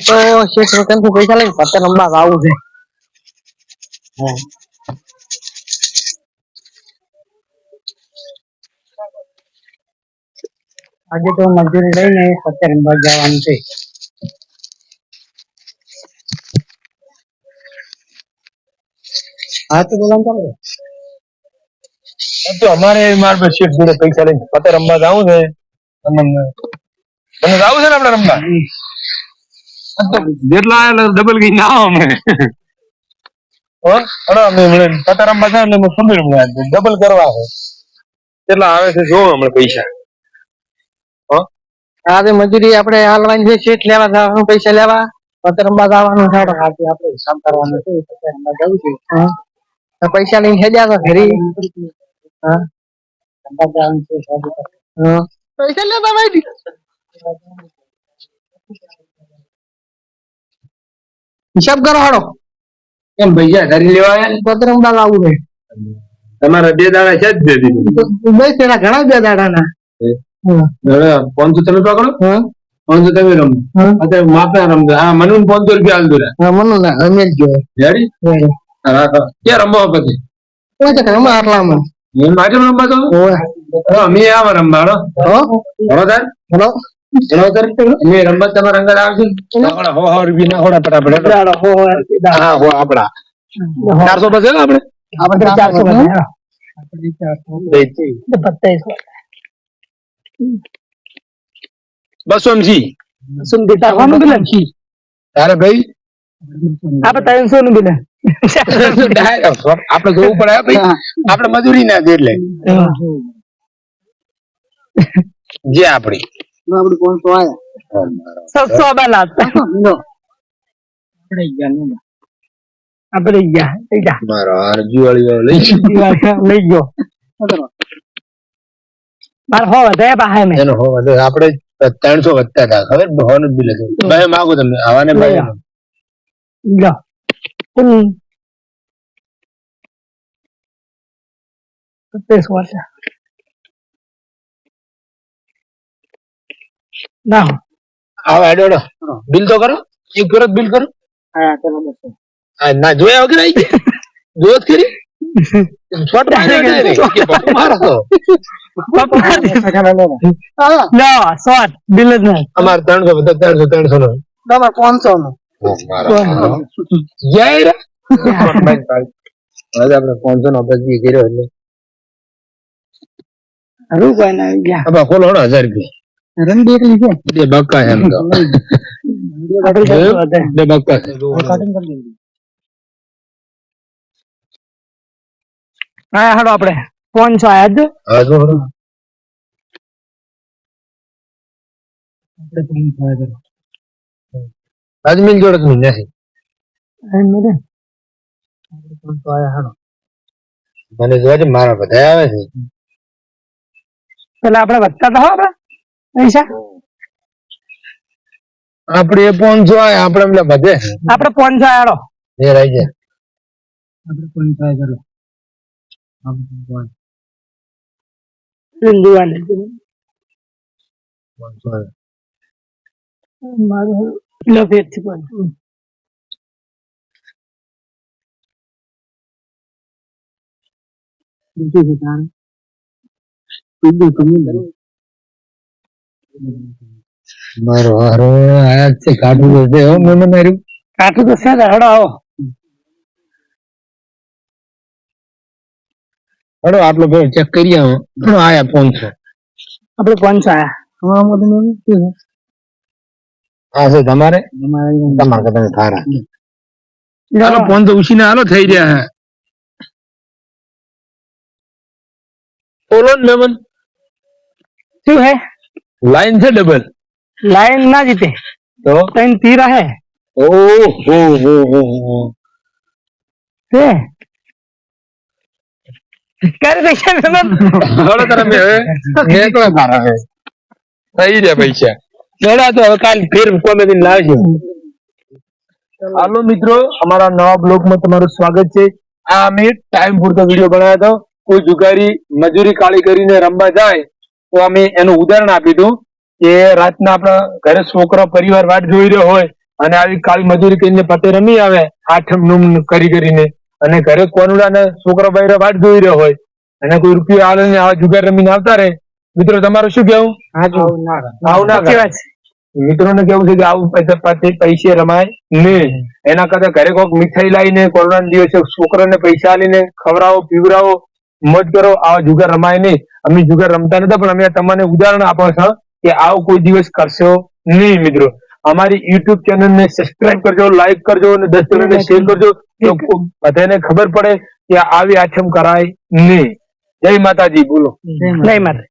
તો શેઠ રોકનથી પૈસા લઈને પત્તે રમવા આવું છે. હા. આજે તો મજૂરી લઈને પત્તે રમવા જવાનું છે. હા તો બોલાવ ચાલો તો અમારે માર શેઠ જોડે પૈસા લઈને પતે રમવા જવું છે. તમને તમે જાવું છે ને આપણે રમવા? જેટલા ડબલ ગઈ ના અમે. ડબલ કરવા છે કેટલા આવે છે જોવો હમણાં પૈસા. હા? તો મજૂરી આપણે હાલવાની છે શેઠ લેવા જવાનું પૈસા લેવા. પતરંબા રમવા જવાનું છે આપણે આપણે હિસાબ કરવાનો છે પત્તે જવું છે. હા. તો પૈસા લઈને હેડ્યા તો ઘરે? હા. પૈસા લેવા ભાઈ. હિસાબ કરો હાડો એમ ભૈયા ઘરે લેવા આવ્યા પત્તે રમવા લાવવું છે. તમારા બે દાડા છે જ બે દીધું બસ તેના ઘણા બે દાડાના. પાંચસો તમે પકડો હા. પાંચસો તમે રમો અત્યારે માપે રમતો હા મને પાંચસો રૂપિયા આલ દો હા મનો ના અમે જ. ગયો રેડી? હા. ક્યાં રમવા પછી કોઈ તો ઘરમાં આટલામાં. મેં મારે રમવા તો હા, અમે આવા રમવા હો. હો તાર. હેલો અમે રમવા તમારા અંગત આવશે? આપણા હો હો રૂપિયા ના હોડા ફટાફટ દાડો હો હો હા હો આપડા ચારસો બસે ને આપણે? આપણે ચારસો બત્તાઈસ બસો. એમસી બિલ તારે ભાઈ? આપણે ત્રણસો નું બિલ આપડે જોવું પડે ભાઈ? આપણે મજૂરી ના દે એટલે જે આપડી આપણે કોણ તો આયા સસ્તો બના આપણે ગયા આપણે ગયા લઈ જા મારો અરજી વાળી લઈ લઈ ગયો મારે હો વધારે પાસે મે એનો હો વધે આપણે ત્રણસો વધતા હતા ખબર હોનું બિલ હતું ભાઈ માંગો તમે આવાને ભાઈ લો કુલ સત્તાવીસ વર્ષ ના આવા હેડો બિલ તો કરો. એક ફેરત બિલ કરો. હા ચલો બસો. આ ના જોયા વગર આવી ગયા કરી શોટ ને કે મારો તો. લો શોર્ટ. બિલ જ નહીં. અમારે ત્રણસો બધા ત્રણસો ત્રણસો નો. તમારે પાંચસો નો. જય રે આજે આપણે પાંચસો નો અભ્યાસ કર્યો એટલે. કોઈ ના ગયા હવે ખોલો હડો રૂપિયા. રંગ એકલી છે બે બક્કા છે એમ તો. બે બક્કા છે હા હાડો આપણે. પાંચસો આયા જ? હા જો હડો. અજમીન જોડે આયા હાડો મને જોવા છે મારા બધા આવે છે. પેલા આપણે વધતા તો હો આપણે પૈસા આપણે એ પાંચસો આવે આપણે એમને બધે આપણે પાંચસો આયા હાડો એ રહી જાય આપણે પાંચસો આયા ચલો જોવાને પાંચસો આવે. મારું લફેટ છે પણ બીજું છે તારે બીજું તમે લો. મારો હારો આયા છે હો કાઠું ને હડો આવો. હડો આટલો ભાઈ ચેક કરી આવો હડો આયા પાંચસો આપણે પાંચસો આયા. હમણાં મોટું મેં શું છે હા છે તમારે? તમારે તો તમે થારા. હાલો લો, ફોન તો ઉછીને હાલો થઈ રહ્યા હે. બોલો ને મેમન. શું હે? લાઈન છે ડબલ લાઈન ના જીતે તો. ત્રણ તીરા હે. ઓ હો હો હો તે. છે કરે પૈસા મેમન હળો તારા મેં હવે મેં તો તારા હે થઈ રહ્યા પૈસા. લેડા તો હવે કાલ ફેર કોમેડી લાવજો. હાલો મિત્રો અમારા નવા બ્લોગમાં તમારું સ્વાગત છે. આ અમે ટાઈમ પૂરતો વીડિયો બનાવ્યો હતો. કોઈ જુગારી મજૂરી કાળી કરીને રમવા જાય તો અમે એનું ઉદાહરણ આપ્યું હતું કે રાતના આપણા ઘરે છોકરો પરિવાર વાટ જોઈ રહ્યો હોય અને આવી કાળી મજૂરી કરીને પતે રમી આવે આઠમ નુમ કરી કરીને. અને ઘરે કોનુડા ને છોકરો ભાઈ વાટ જોઈ રહ્યો હોય. અને કોઈ રૂપિયો આવે ને આવા જુગાર રમીને આવતા રહે. મિત્રો તમારું શું કેવું આવું ના કહેવાય. મિત્રોને કેવું છે કે આવું પૈસા પૈસે રમાય નહીં. એના કરતા ઘરે કોઈક મીઠાઈ લાવીને કોરોના દિવસે છોકરાને પૈસા આલીને ખવડાવો પીવડાવો મોજ કરો આવા જુગાર રમાય નહીં. અમે જુગાર રમતા નતા પણ અમે તમને ઉદાહરણ આપો છો કે આવો કોઈ દિવસ કરશો નહીં મિત્રો. અમારી યુટ્યુબ ચેનલ ને સબસ્ક્રાઇબ કરજો લાઈક કરજો અને દસ જણાને શેર કરજો તો બધાને ખબર પડે કે આવી આઠમ કરાય નહીં. જય માતાજી બોલો. નહીં મારે